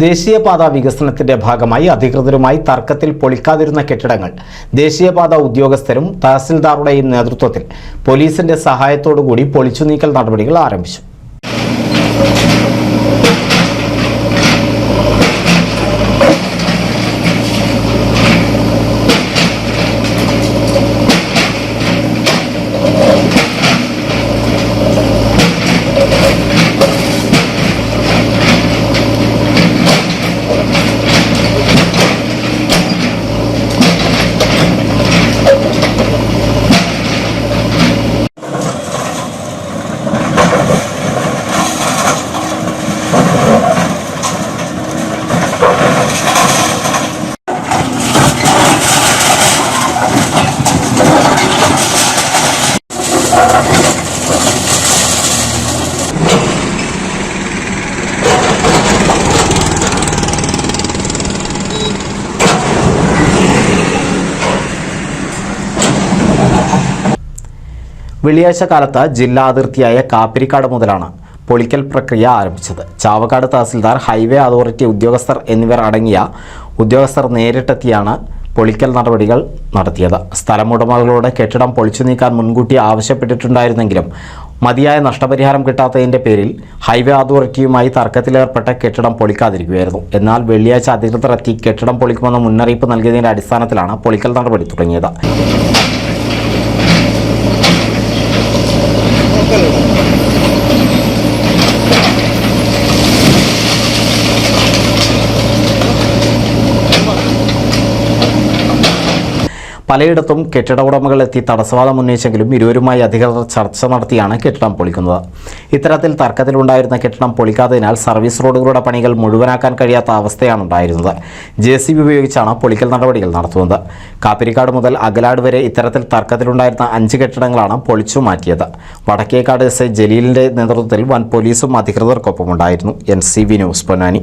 ദേശീയപാത വികസനത്തിന്റെ ഭാഗമായി അധികൃതരുമായി തർക്കത്തിൽ പൊളിക്കാതിരുന്ന കെട്ടിടങ്ങൾ ദേശീയപാത ഉദ്യോഗസ്ഥരും തഹസിൽദാറുടെയും നേതൃത്വത്തിൽ പോലീസിന്റെ സഹായത്തോടുകൂടി പൊളിച്ചു നീക്കൽ നടപടികൾ ആരംഭിച്ചു. വെള്ളിയാഴ്ച കാലത്ത് ജില്ലാ അതിർത്തിയായ കാപ്പിരിക്കാട് മുതലാണ് പൊളിക്കൽ പ്രക്രിയ ആരംഭിച്ചത്. ചാവക്കാട് തഹസിൽദാർ ഹൈവേ അതോറിറ്റി ഉദ്യോഗസ്ഥർ എന്നിവർ അടങ്ങിയ ഉദ്യോഗസ്ഥർ നേരിട്ടെത്തിയാണ് പൊളിക്കൽ നടപടികൾ നടത്തിയത്. സ്ഥലമുടമകളോട് കെട്ടിടം പൊളിച്ചു നീക്കാൻ മുൻകൂട്ടി ആവശ്യപ്പെട്ടിട്ടുണ്ടായിരുന്നെങ്കിലും മതിയായ നഷ്ടപരിഹാരം കിട്ടാത്തതിന്റെ പേരിൽ ഹൈവേ അതോറിറ്റിയുമായി തർക്കത്തിലേർപ്പെട്ട കെട്ടിടം പൊളിക്കാതിരിക്കുകയായിരുന്നു. എന്നാൽ വെള്ളിയാഴ്ച അധികൃതർ എത്തി കെട്ടിടം പൊളിക്കുമെന്ന മുന്നറിയിപ്പ് നൽകിയതിന്റെ അടിസ്ഥാനത്തിലാണ് പൊളിക്കൽ നടപടി തുടങ്ങിയത്. പലയിടത്തും കെട്ടിട ഉടമകൾ എത്തി തടസ്സവാദം ഉന്നയിച്ചെങ്കിലും ഇരുവരുമായി അധികൃതർ ചർച്ച നടത്തിയാണ് കെട്ടിടം പൊളിക്കുന്നത്. ഇത്തരത്തിൽ തർക്കത്തിലുണ്ടായിരുന്ന കെട്ടിടം പൊളിക്കാത്തതിനാൽ സർവീസ് റോഡുകളുടെ പണികൾ മുഴുവനാക്കാൻ കഴിയാത്ത അവസ്ഥയാണ് ഉണ്ടായിരുന്നത്. ജെ സി ബി ഉപയോഗിച്ചാണ് പൊളിക്കൽ നടപടികൾ നടത്തുന്നത്. കാപ്പിരിക്കാട് മുതൽ അകലാട് വരെ ഇത്തരത്തിൽ തർക്കത്തിലുണ്ടായിരുന്ന അഞ്ച് കെട്ടിടങ്ങളാണ് പൊളിച്ചു മാറ്റിയത്. വടക്കേക്കാട് എസ് ഐ നേതൃത്വത്തിൽ വൻ പോലീസും അധികൃതർക്കൊപ്പമുണ്ടായിരുന്നു. N C V news Ponnani.